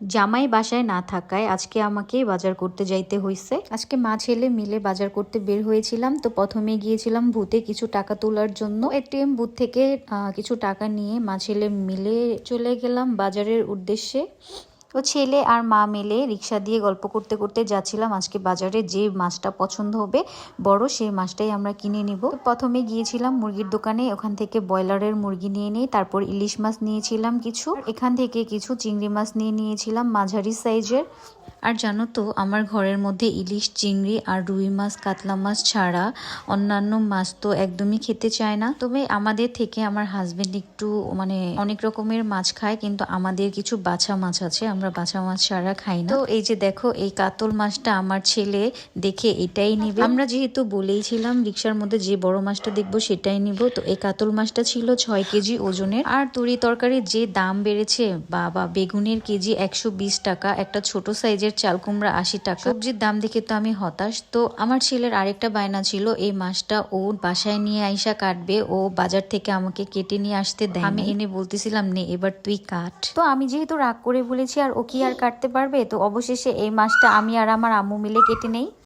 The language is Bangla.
জামাই বাসায় না থাকায় আজকে আমাকে বাজার করতে যাইতে হয়েছে আজকে মা ছেলে মিলে বাজার করতে বের হয়েছিলাম, তো প্রথমে গিয়েছিলাম ভূতে কিছু টাকা তোলার জন্য। এটিএম বুথ থেকে কিছু টাকা নিয়ে মা ছেলে মিলে চলে গেলাম বাজারের উদ্দেশ্যে। তো ছেলে আর মা মিলে রিক্সা দিয়ে গল্প করতে করতে যাচ্ছিলাম। আজকে বাজারে যে মাছটা পছন্দ হবে, বড় সেই মাছটাই আমরা কিনে নিব। প্রথমে গিয়েছিলাম মুরগির দোকানে, ওখান থেকে ব্রয়লারের মুরগি নিয়ে নিই, তারপর ইলিশ মাছ নিয়েছিলাম কিছু। এখান থেকে কিছু চিংড়ি মাছ নিয়ে নিয়েছিলাম মাঝারি সাইজের। আর জানো তো, আমার ঘরের মধ্যে ইলিশ, চিংড়ি আর রুই মাছ, কাতলা মাছ ছাড়া অন্যান্য মাছ তো একদমই খেতে চায় না। তবে আমাদের থেকে আমার হাজবেন্ড একটু মানে অনেক রকমের মাছ খায়, কিন্তু আমাদের কিছু বাছা মাছ আছে আমরা বাছা মাছ ছাড়া খাই না। তো এই যে দেখো এই কাতল মাছটা আমার ছেলে দেখে এটাই নিবে। আমরা যেহেতু বলেইছিলাম রিক্সার মধ্যে যে বড় মাছটা দেখব সেটাই নিব তো এই কাতল মাছটা ছিল ছয় কেজি ওজনের। আর তরি তরকারির যে দাম বেড়েছে বাবা বেগুনের কেজি একশো বিশ টাকা একটা ছোট সাইজের চাল কুমড়া আশি টাকা। সবজির দাম দেখে তো আমি হতাশ। তো আমার ছেলের আরেকটা বায়না ছিল এই মাছটা ও বাসায় নিয়ে আইসা কাটবে ও বাজার থেকে আমাকে কেটে নিয়ে আসতে দেয় আমি এনে বলতেছিলাম নে এবার তুই কাট। তো আমি যেহেতু রাগ করে বলেছি আর ও কি আর কাটতে পারবে? তো অবশেষে এই মাসটা আমি আর আমার আম্মু মিলে কেটে নেই।